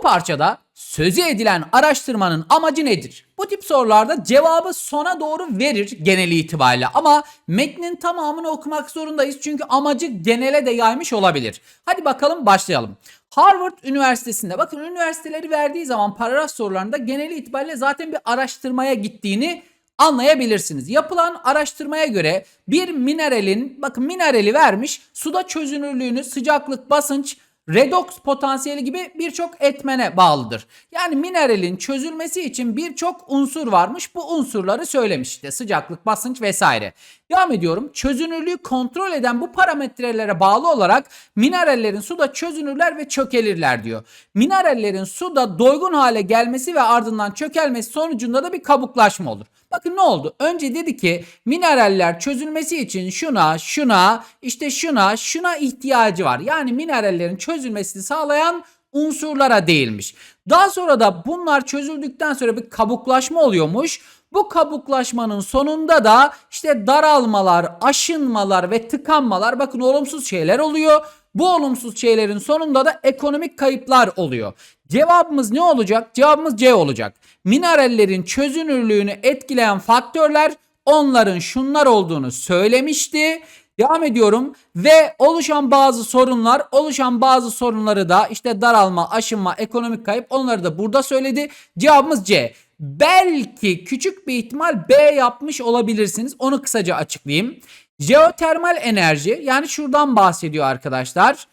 Bu parçada sözü edilen araştırmanın amacı nedir? Bu tip sorularda cevabı sona doğru verir genel itibariyle ama metnin tamamını okumak zorundayız çünkü amacı genele de yaymış olabilir. Hadi bakalım başlayalım. Harvard Üniversitesi'nde bakın üniversiteleri verdiği zaman paragraf sorularında genel itibariyle zaten bir araştırmaya gittiğini anlayabilirsiniz. Yapılan araştırmaya göre bir mineralin bakın minerali vermiş suda çözünürlüğünü sıcaklık basınç redoks potansiyeli gibi birçok etmene bağlıdır. Yani mineralin çözülmesi için birçok unsur varmış. Bu unsurları söylemiş işte sıcaklık, basınç vesaire. Devam ediyorum. Çözünürlüğü kontrol eden bu parametrelere bağlı olarak minerallerin suda çözünürler ve çökelirler diyor. Minerallerin suda doygun hale gelmesi ve ardından çökelmesi sonucunda da bir kabuklaşma olur. Bakın ne oldu? Önce dedi ki mineraller çözülmesi için şuna, şuna, işte şuna, şuna ihtiyacı var. Yani minerallerin çözülmesini sağlayan unsurlara değilmiş. Daha sonra da bunlar çözüldükten sonra bir kabuklaşma oluyormuş. Bu kabuklaşmanın sonunda da işte daralmalar, aşınmalar ve tıkanmalar bakın olumsuz şeyler oluyor. Bu olumsuz şeylerin sonunda da ekonomik kayıplar oluyor. Cevabımız ne olacak? Cevabımız C olacak. Minerallerin çözünürlüğünü etkileyen faktörler onların şunlar olduğunu söylemişti. Devam ediyorum ve oluşan bazı sorunlar, oluşan bazı sorunları da işte daralma, aşınma, ekonomik kayıp onları da burada söyledi. Cevabımız C. Belki küçük bir ihtimal B yapmış olabilirsiniz. Onu kısaca açıklayayım. Jeotermal enerji yani şuradan bahsediyor arkadaşlar.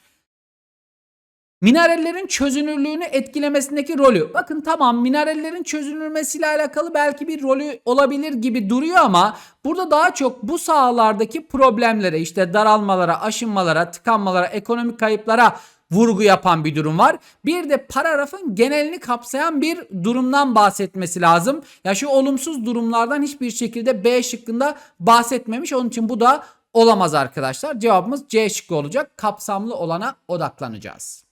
Minerallerin çözünürlüğünü etkilemesindeki rolü. Bakın tamam minerallerin çözünülmesiyle alakalı belki bir rolü olabilir gibi duruyor ama burada daha çok bu sahalardaki problemlere işte daralmalara, aşınmalara, tıkanmalara, ekonomik kayıplara vurgu yapan bir durum var. Bir de paragrafın genelini kapsayan bir durumdan bahsetmesi lazım. Ya şu olumsuz durumlardan hiçbir şekilde B şıkkında bahsetmemiş. Onun için bu da olamaz arkadaşlar. Cevabımız C şıkkı olacak. Kapsamlı olana odaklanacağız.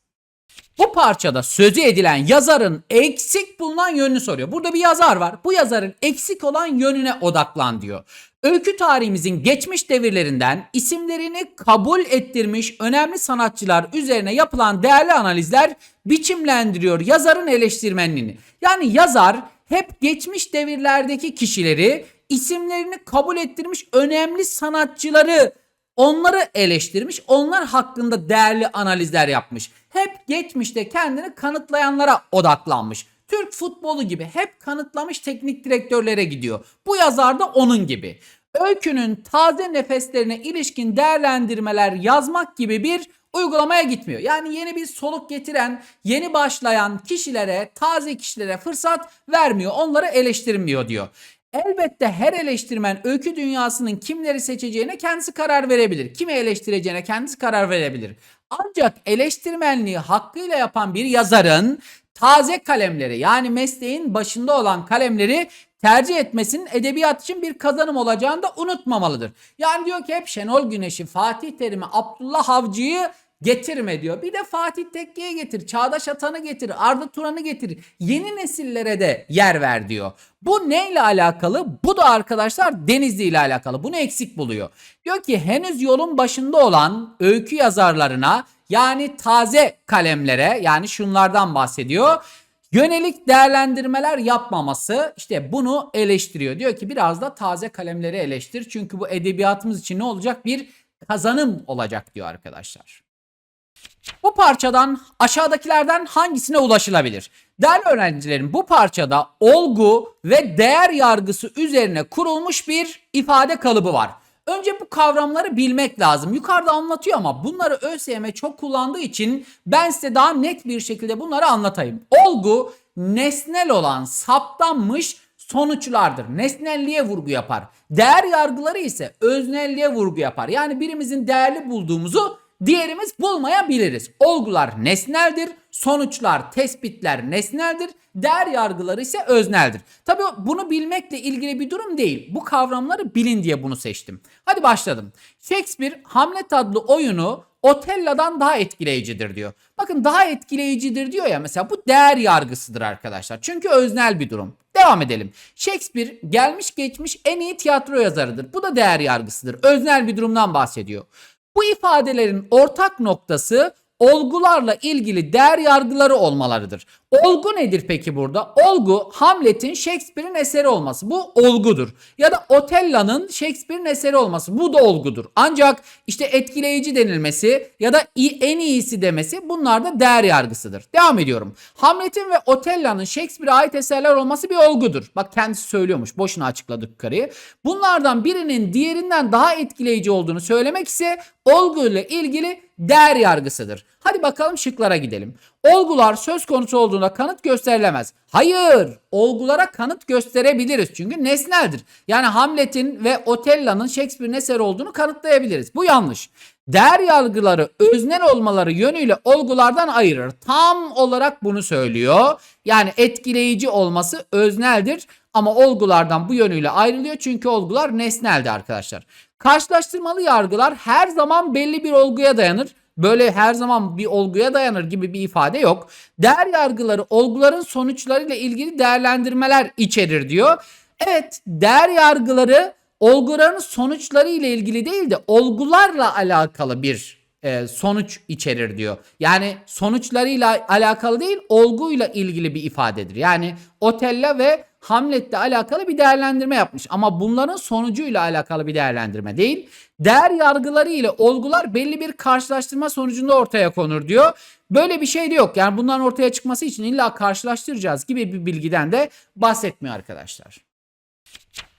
Bu parçada sözü edilen yazarın eksik bulunan yönünü soruyor. Burada bir yazar var. Bu yazarın eksik olan yönüne odaklan diyor. Öykü tarihimizin geçmiş devirlerinden isimlerini kabul ettirmiş önemli sanatçılar üzerine yapılan değerli analizler biçimlendiriyor yazarın eleştirmenliğini. Yani yazar hep geçmiş devirlerdeki kişileri isimlerini kabul ettirmiş önemli sanatçıları onları eleştirmiş, onlar hakkında değerli analizler yapmış. Hep geçmişte kendini kanıtlayanlara odaklanmış. Türk futbolu gibi hep kanıtlamış teknik direktörlere gidiyor. Bu yazar da onun gibi. Öykünün taze nefeslerine ilişkin değerlendirmeler yazmak gibi bir uygulamaya gitmiyor. Yani yeni bir soluk getiren, yeni başlayan kişilere, taze kişilere fırsat vermiyor. Onları eleştirmiyor diyor. Elbette her eleştirmen öykü dünyasının kimleri seçeceğine kendisi karar verebilir. Kimi eleştireceğine kendisi karar verebilir. Ancak eleştirmenliği hakkıyla yapan bir yazarın taze kalemleri yani mesleğin başında olan kalemleri tercih etmesinin edebiyat için bir kazanım olacağını da unutmamalıdır. Yani diyor ki hep Şenol Güneş'i, Fatih Terim'i, Abdullah Avcı'yı getirme diyor. Bir de Fatih Tekke'ye getir, Çağdaş Atan'ı getir, Arda Turan'ı getir. Yeni nesillere de yer ver diyor. Bu neyle alakalı? Bu da arkadaşlar Denizli ile alakalı. Bunu eksik buluyor. Diyor ki henüz yolun başında olan öykü yazarlarına yani taze kalemlere yani şunlardan bahsediyor. Yönelik değerlendirmeler yapmaması işte bunu eleştiriyor. Diyor ki biraz da taze kalemleri eleştir. Çünkü bu edebiyatımız için ne olacak? Bir kazanım olacak diyor arkadaşlar. Bu parçadan aşağıdakilerden hangisine ulaşılabilir? Değerli öğrencilerim bu parçada olgu ve değer yargısı üzerine kurulmuş bir ifade kalıbı var. Önce bu kavramları bilmek lazım. Yukarıda anlatıyor ama bunları ÖSYM çok kullandığı için ben size daha net bir şekilde bunları anlatayım. Olgu nesnel olan saptanmış sonuçlardır. Nesnelliğe vurgu yapar. Değer yargıları ise öznelliğe vurgu yapar. Yani birimizin değerli bulduğumuzu diğerimiz bulmayabiliriz. Olgular nesneldir, sonuçlar, tespitler nesneldir, değer yargıları ise özneldir. Tabii bunu bilmekle ilgili bir durum değil. Bu kavramları bilin diye bunu seçtim. Hadi başladım. Shakespeare Hamlet adlı oyunu Otello'dan daha etkileyicidir diyor. Bakın daha etkileyicidir diyor ya mesela bu değer yargısıdır arkadaşlar. Çünkü öznel bir durum. Devam edelim. Shakespeare gelmiş geçmiş en iyi tiyatro yazarıdır. Bu da değer yargısıdır. Öznel bir durumdan bahsediyor. Bu ifadelerin ortak noktası olgularla ilgili değer yargıları olmalarıdır. Olgu nedir peki burada? Olgu Hamlet'in Shakespeare'in eseri olması. Bu olgudur. Ya da Otello'nun Shakespeare'in eseri olması. Bu da olgudur. Ancak işte etkileyici denilmesi ya da en iyisi demesi bunlar da değer yargısıdır. Devam ediyorum. Hamlet'in ve Otello'nun Shakespeare'e ait eserler olması bir olgudur. Bak kendisi söylüyormuş. Boşuna açıkladık yukarıyı. Bunlardan birinin diğerinden daha etkileyici olduğunu söylemek ise olguyla ilgili değer yargısıdır. Hadi bakalım şıklara gidelim. Olgular söz konusu olduğunda kanıt gösterilemez. Hayır, olgulara kanıt gösterebiliriz çünkü nesneldir. Yani Hamlet'in ve Otello'nun Shakespeare'in eseri olduğunu kanıtlayabiliriz. Bu yanlış. Değer yargıları öznel olmaları yönüyle olgulardan ayırır. Tam olarak bunu söylüyor. Yani etkileyici olması özneldir ama olgulardan bu yönüyle ayrılıyor çünkü olgular nesneldi arkadaşlar. Karşılaştırmalı yargılar her zaman belli bir olguya dayanır. Böyle her zaman bir olguya dayanır gibi bir ifade yok. Değer yargıları olguların sonuçlarıyla ilgili değerlendirmeler içerir diyor. Evet, değer yargıları olguların sonuçları ile ilgili değil de olgularla alakalı bir e, sonuç içerir diyor. Yani sonuçlarıyla alakalı değil, olguyla ilgili bir ifadedir. Yani Otello ve Hamlet'le alakalı bir değerlendirme yapmış ama bunların sonucuyla alakalı bir değerlendirme değil. Değer yargıları ile olgular belli bir karşılaştırma sonucunda ortaya konur diyor. Böyle bir şey de yok. Yani bunların ortaya çıkması için illa karşılaştıracağız gibi bir bilgiden de bahsetmiyor arkadaşlar.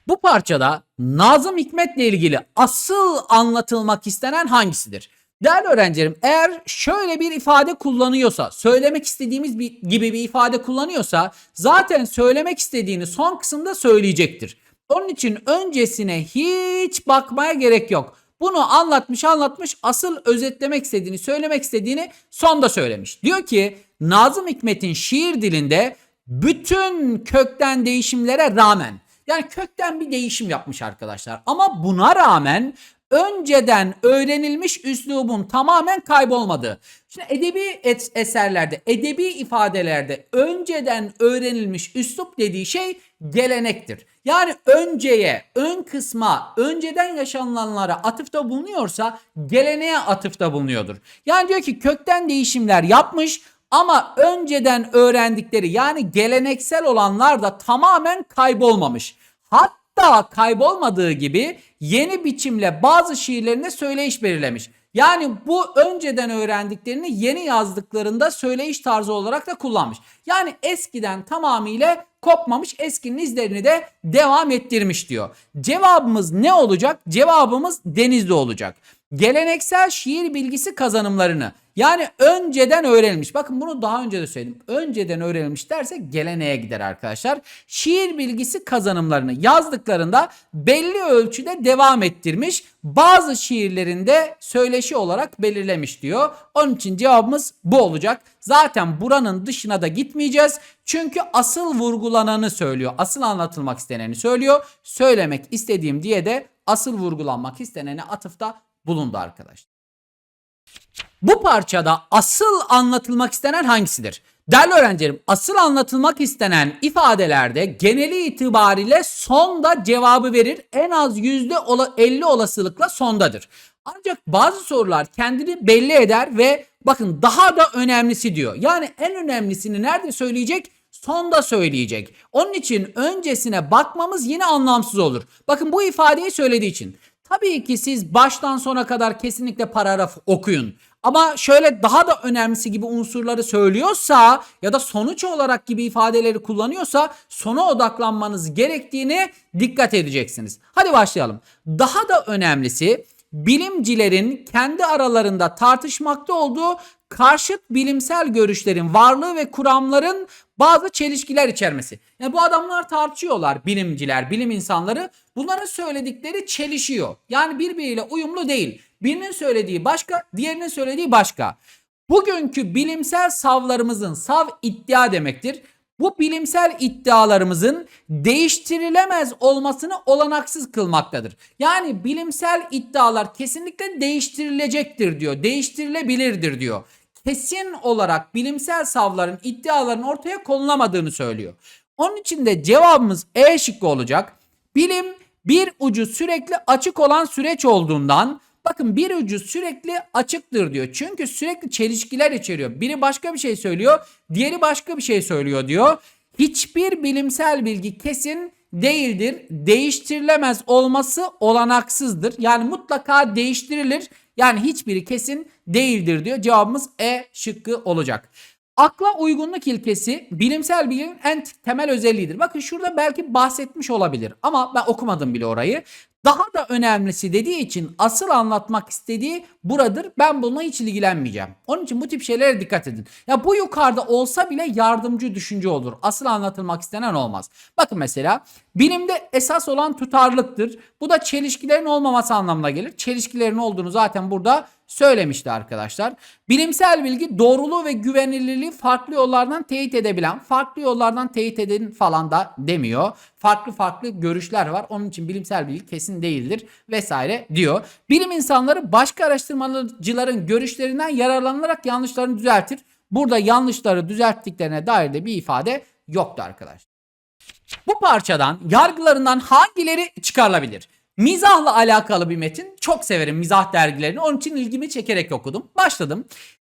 Bu parçada Nazım Hikmet'le ilgili asıl anlatılmak istenen hangisidir? Değerli öğrencilerim eğer şöyle bir ifade kullanıyorsa, söylemek istediğimiz bir, gibi bir ifade kullanıyorsa zaten söylemek istediğini son kısımda söyleyecektir. Onun için öncesine hiç bakmaya gerek yok. Bunu anlatmış anlatmış asıl özetlemek istediğini söylemek istediğini sonda söylemiş. Diyor ki Nazım Hikmet'in şiir dilinde bütün kökten değişimlere rağmen yani kökten bir değişim yapmış arkadaşlar. Ama buna rağmen önceden öğrenilmiş üslubun tamamen kaybolmadı. Şimdi edebi eserlerde, edebi ifadelerde önceden öğrenilmiş üslup dediği şey gelenektir. Yani önceye, ön kısma, önceden yaşananlara atıfta bulunuyorsa geleneğe atıfta bulunuyordur. Yani diyor ki kökten değişimler yapmış ama önceden öğrendikleri yani geleneksel olanlar da tamamen kaybolmamış. Hatta kaybolmadığı gibi yeni biçimle bazı şiirlerinde söyleyiş belirlemiş. Yani bu önceden öğrendiklerini yeni yazdıklarında söyleyiş tarzı olarak da kullanmış. Yani eskiden tamamıyla kopmamış eskinin izlerini de devam ettirmiş diyor. Cevabımız ne olacak? Cevabımız denizli olacak. Geleneksel şiir bilgisi kazanımlarını yani önceden öğrenilmiş. Bakın bunu daha önce de söyledim. Önceden öğrenilmiş dersek geleneğe gider arkadaşlar. Şiir bilgisi kazanımlarını yazdıklarında belli ölçüde devam ettirmiş. Bazı şiirlerinde söyleşi olarak belirlemiş diyor. Onun için cevabımız bu olacak. Zaten buranın dışına da gitmeyeceğiz. Çünkü asıl vurgulananı söylüyor. Asıl anlatılmak isteneni söylüyor. Söylemek istediğim diye de asıl vurgulanmak istenene atıfta bulundu arkadaşlar. Bu parçada asıl anlatılmak istenen hangisidir? Değerli öğrencilerim asıl anlatılmak istenen ifadelerde geneli itibariyle sonda cevabı verir. En az %50 olasılıkla sondadır. Ancak bazı sorular kendini belli eder ve bakın daha da önemlisi diyor. Yani en önemlisini nerede söyleyecek? Sonda söyleyecek. Onun için öncesine bakmamız yine anlamsız olur. Bakın bu ifadeyi söylediği için. Tabii ki siz baştan sona kadar kesinlikle paragraf okuyun. Ama şöyle daha da önemlisi gibi unsurları söylüyorsa ya da sonuç olarak gibi ifadeleri kullanıyorsa sona odaklanmanız gerektiğini dikkat edeceksiniz. Hadi başlayalım. Daha da önemlisi bilimcilerin kendi aralarında tartışmakta olduğu karşıt bilimsel görüşlerin varlığı ve kuramların bazı çelişkiler içermesi. Yani bu adamlar tartışıyorlar bilimciler, bilim insanları. Bunların söyledikleri çelişiyor. Yani birbiriyle uyumlu değil. Birinin söylediği başka, diğerinin söylediği başka. Bugünkü bilimsel savlarımızın sav iddia demektir. Bu bilimsel iddialarımızın değiştirilemez olmasını olanaksız kılmaktadır. Yani bilimsel iddialar kesinlikle değiştirilecektir diyor. Değiştirilebilirdir diyor. Kesin olarak bilimsel savların iddiaların ortaya konulamadığını söylüyor. Onun için de cevabımız E şıkkı olacak. Bilim bir ucu sürekli açık olan süreç olduğundan Bakın bir ucu sürekli açıktır diyor. Çünkü sürekli çelişkiler içeriyor. Biri başka bir şey söylüyor, diğeri başka bir şey söylüyor diyor. Hiçbir bilimsel bilgi kesin değildir. Değiştirilemez olması olanaksızdır. Yani mutlaka değiştirilir. Yani hiçbiri kesin değildir diyor. Cevabımız E şıkkı olacak. Akla uygunluk ilkesi bilimsel bilginin en temel özelliğidir. Bakın şurada belki bahsetmiş olabilir ama ben okumadım bile orayı. Daha da önemlisi dediği için asıl anlatmak istediği buradır. Ben bununla hiç ilgilenmeyeceğim. Onun için bu tip şeylere dikkat edin. Ya bu yukarıda olsa bile yardımcı düşünce olur. Asıl anlatılmak istenen olmaz. Bakın mesela bilimde esas olan tutarlılıktır. Bu da çelişkilerin olmaması anlamına gelir. Çelişkilerin olduğunu zaten burada söylemişti arkadaşlar. Bilimsel bilgi doğruluğu ve güvenilirliği farklı yollardan teyit edebilen, farklı yollardan teyit edin falan da demiyor. Farklı farklı görüşler var. Onun için bilimsel bilgi kesin değildir vesaire diyor. Bilim insanları başka araştırmacıların görüşlerinden yararlanarak yanlışlarını düzeltir. Burada yanlışları düzelttiklerine dair de bir ifade yoktu arkadaşlar. Bu parçadan yargılarından hangileri çıkarılabilir? Mizahla alakalı bir metin. Çok severim mizah dergilerini. Onun için ilgimi çekerek okudum. Başladım.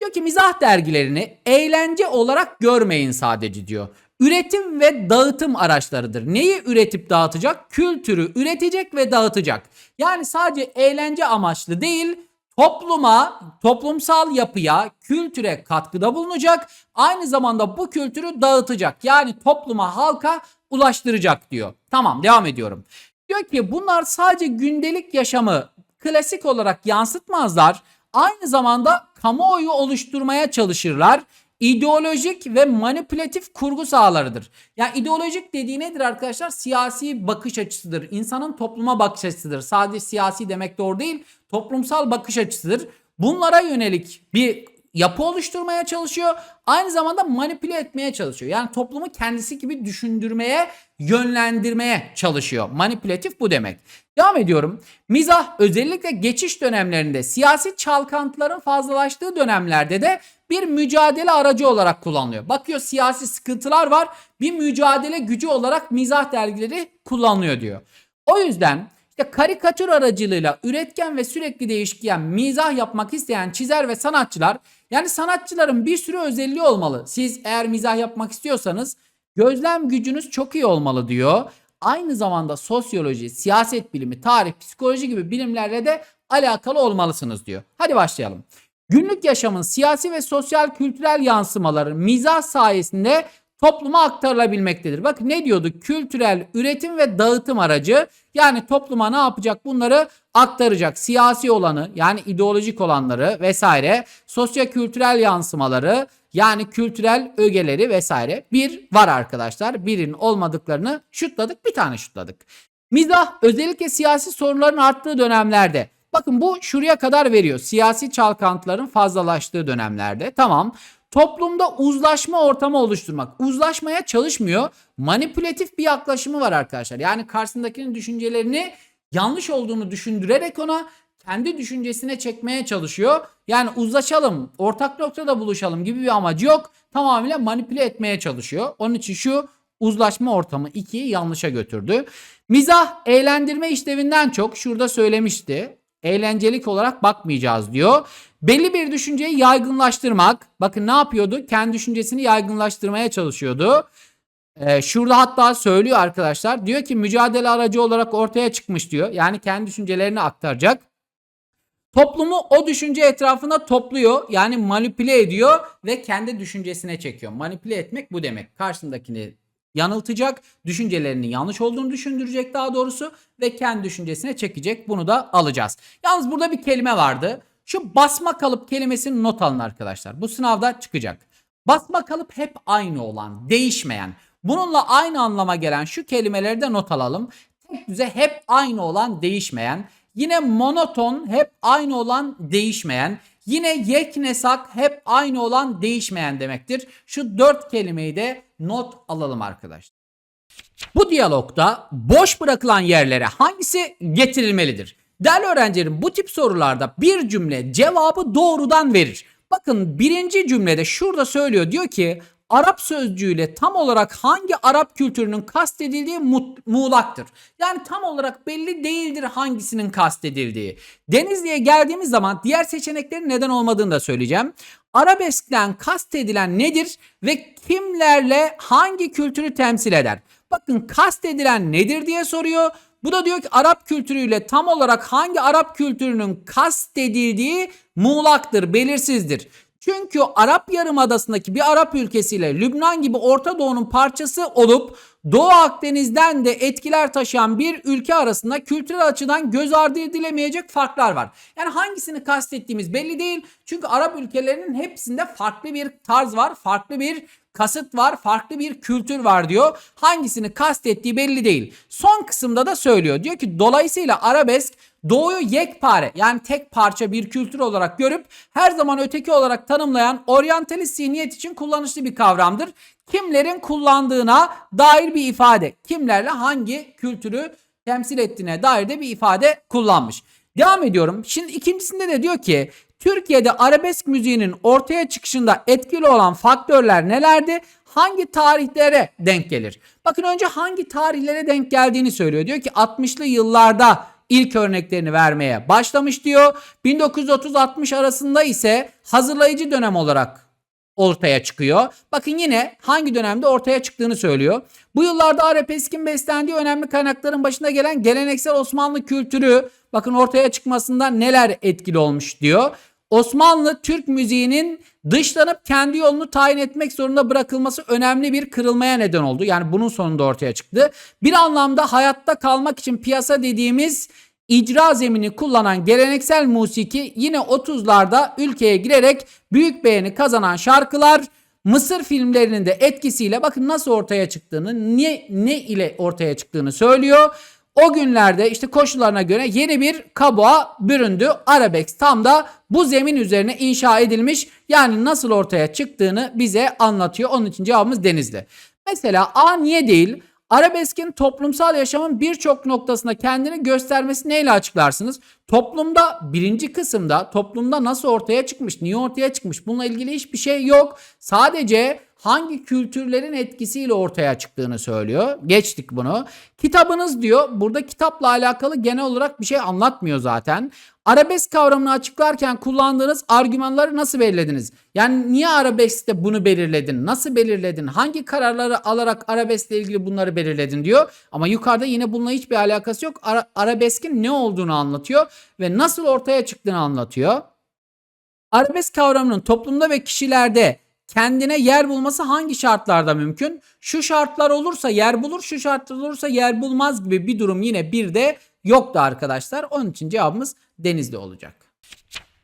Diyor ki mizah dergilerini eğlence olarak görmeyin sadece diyor. Üretim ve dağıtım araçlarıdır. Neyi üretip dağıtacak? Kültürü üretecek ve dağıtacak. Yani sadece eğlence amaçlı değil, topluma, toplumsal yapıya, kültüre katkıda bulunacak. Aynı zamanda bu kültürü dağıtacak. Yani topluma, halka ulaştıracak diyor. Tamam devam ediyorum. Diyor ki bunlar sadece gündelik yaşamı klasik olarak yansıtmazlar. Aynı zamanda kamuoyu oluşturmaya çalışırlar. İdeolojik ve manipülatif kurgu sahalarıdır. Yani ideolojik dediği nedir arkadaşlar? Siyasi bakış açısıdır. İnsanın topluma bakış açısıdır. Sadece siyasi demek doğru değil. Toplumsal bakış açısıdır. Bunlara yönelik bir yapı oluşturmaya çalışıyor. Aynı zamanda manipüle etmeye çalışıyor. Yani toplumu kendisi gibi düşündürmeye, yönlendirmeye çalışıyor. Manipülatif bu demek. Devam ediyorum. Mizah özellikle geçiş dönemlerinde siyasi çalkantıların fazlalaştığı dönemlerde de bir mücadele aracı olarak kullanılıyor. Bakıyor siyasi sıkıntılar var. Bir mücadele gücü olarak mizah dergileri kullanılıyor diyor. O yüzden işte karikatür aracılığıyla üretken ve sürekli değişken mizah yapmak isteyen çizer ve sanatçılar yani sanatçıların bir sürü özelliği olmalı. Siz eğer mizah yapmak istiyorsanız gözlem gücünüz çok iyi olmalı diyor. Aynı zamanda sosyoloji, siyaset bilimi, tarih, psikoloji gibi bilimlerle de alakalı olmalısınız diyor. Hadi başlayalım. Günlük yaşamın siyasi ve sosyal kültürel yansımaları mizah sayesinde topluma aktarılabilmektedir. Bak ne diyorduk? Kültürel üretim ve dağıtım aracı. Yani topluma ne yapacak? Bunları aktaracak. Siyasi olanı yani ideolojik olanları vesaire. Sosyo-kültürel yansımaları yani kültürel ögeleri vesaire. Bir var arkadaşlar. Birin olmadıklarını şutladık. Bir tane şutladık. Mizah özellikle siyasi sorunların arttığı dönemlerde Bakın bu şuraya kadar veriyor. Siyasi çalkantıların fazlalaştığı dönemlerde. Tamam. Toplumda uzlaşma ortamı oluşturmak. Uzlaşmaya çalışmıyor. Manipülatif bir yaklaşımı var arkadaşlar. Yani karşısındakinin düşüncelerini yanlış olduğunu düşündürerek ona kendi düşüncesine çekmeye çalışıyor. Yani uzlaşalım, ortak noktada buluşalım gibi bir amacı yok. Tamamıyla manipüle etmeye çalışıyor. Onun için şu uzlaşma ortamı 2'yi yanlışa götürdü. Mizah eğlendirme işlevinden çok şurada söylemişti eğlencelik olarak bakmayacağız diyor. Belli bir düşünceyi yaygınlaştırmak. Bakın ne yapıyordu? Kendi düşüncesini yaygınlaştırmaya çalışıyordu. Ee, şurada hatta söylüyor arkadaşlar. Diyor ki mücadele aracı olarak ortaya çıkmış diyor. Yani kendi düşüncelerini aktaracak. Toplumu o düşünce etrafına topluyor. Yani manipüle ediyor ve kendi düşüncesine çekiyor. Manipüle etmek bu demek. Karşındakini yanıltacak, düşüncelerinin yanlış olduğunu düşündürecek daha doğrusu ve kendi düşüncesine çekecek. Bunu da alacağız. Yalnız burada bir kelime vardı. Şu basma kalıp kelimesini not alın arkadaşlar. Bu sınavda çıkacak. Basma kalıp hep aynı olan, değişmeyen. Bununla aynı anlama gelen şu kelimeleri de not alalım. Tek düze hep aynı olan, değişmeyen. Yine monoton hep aynı olan, değişmeyen. Yine yeknesak hep aynı olan değişmeyen demektir. Şu dört kelimeyi de not alalım arkadaşlar. Bu diyalogda boş bırakılan yerlere hangisi getirilmelidir? Değerli öğrencilerim bu tip sorularda bir cümle cevabı doğrudan verir. Bakın birinci cümlede şurada söylüyor diyor ki Arap sözcüğüyle tam olarak hangi Arap kültürünün kastedildiği mu- muğlaktır. Yani tam olarak belli değildir hangisinin kastedildiği. Denizli'ye geldiğimiz zaman diğer seçeneklerin neden olmadığını da söyleyeceğim. Arabeskten kastedilen nedir ve kimlerle hangi kültürü temsil eder? Bakın kastedilen nedir diye soruyor. Bu da diyor ki Arap kültürüyle tam olarak hangi Arap kültürünün kastedildiği muğlaktır, belirsizdir. Çünkü Arap Yarımadası'ndaki bir Arap ülkesiyle Lübnan gibi Orta Doğu'nun parçası olup Doğu Akdeniz'den de etkiler taşıyan bir ülke arasında kültürel açıdan göz ardı edilemeyecek farklar var. Yani hangisini kastettiğimiz belli değil. Çünkü Arap ülkelerinin hepsinde farklı bir tarz var, farklı bir kasıt var, farklı bir kültür var diyor. Hangisini kastettiği belli değil. Son kısımda da söylüyor. Diyor ki dolayısıyla arabesk doğuyu yekpare yani tek parça bir kültür olarak görüp her zaman öteki olarak tanımlayan oryantalist zihniyet için kullanışlı bir kavramdır. Kimlerin kullandığına dair bir ifade. Kimlerle hangi kültürü temsil ettiğine dair de bir ifade kullanmış. Devam ediyorum. Şimdi ikincisinde de diyor ki Türkiye'de arabesk müziğinin ortaya çıkışında etkili olan faktörler nelerdi? Hangi tarihlere denk gelir? Bakın önce hangi tarihlere denk geldiğini söylüyor. Diyor ki 60'lı yıllarda ilk örneklerini vermeye başlamış diyor. 1930-60 arasında ise hazırlayıcı dönem olarak ortaya çıkıyor. Bakın yine hangi dönemde ortaya çıktığını söylüyor. Bu yıllarda arabeskin beslendiği önemli kaynakların başında gelen geleneksel Osmanlı kültürü bakın ortaya çıkmasında neler etkili olmuş diyor. Osmanlı Türk müziğinin dışlanıp kendi yolunu tayin etmek zorunda bırakılması önemli bir kırılmaya neden oldu. Yani bunun sonunda ortaya çıktı. Bir anlamda hayatta kalmak için piyasa dediğimiz icra zemini kullanan geleneksel musiki yine 30'larda ülkeye girerek büyük beğeni kazanan şarkılar Mısır filmlerinin de etkisiyle bakın nasıl ortaya çıktığını, ne, ne ile ortaya çıktığını söylüyor. O günlerde işte koşullarına göre yeni bir kabuğa büründü. Arabex tam da bu zemin üzerine inşa edilmiş. Yani nasıl ortaya çıktığını bize anlatıyor. Onun için cevabımız Denizli. Mesela A niye değil? Arabeskin toplumsal yaşamın birçok noktasında kendini göstermesi neyle açıklarsınız? Toplumda birinci kısımda toplumda nasıl ortaya çıkmış, niye ortaya çıkmış bununla ilgili hiçbir şey yok. Sadece hangi kültürlerin etkisiyle ortaya çıktığını söylüyor. Geçtik bunu. Kitabınız diyor. Burada kitapla alakalı genel olarak bir şey anlatmıyor zaten. Arabesk kavramını açıklarken kullandığınız argümanları nasıl belirlediniz? Yani niye arabeskte bunu belirledin? Nasıl belirledin? Hangi kararları alarak arabeskle ilgili bunları belirledin diyor. Ama yukarıda yine bununla hiçbir alakası yok. Ara- arabeskin ne olduğunu anlatıyor ve nasıl ortaya çıktığını anlatıyor. Arabesk kavramının toplumda ve kişilerde kendine yer bulması hangi şartlarda mümkün? Şu şartlar olursa yer bulur, şu şartlar olursa yer bulmaz gibi bir durum yine bir de yoktu arkadaşlar. Onun için cevabımız Denizli olacak.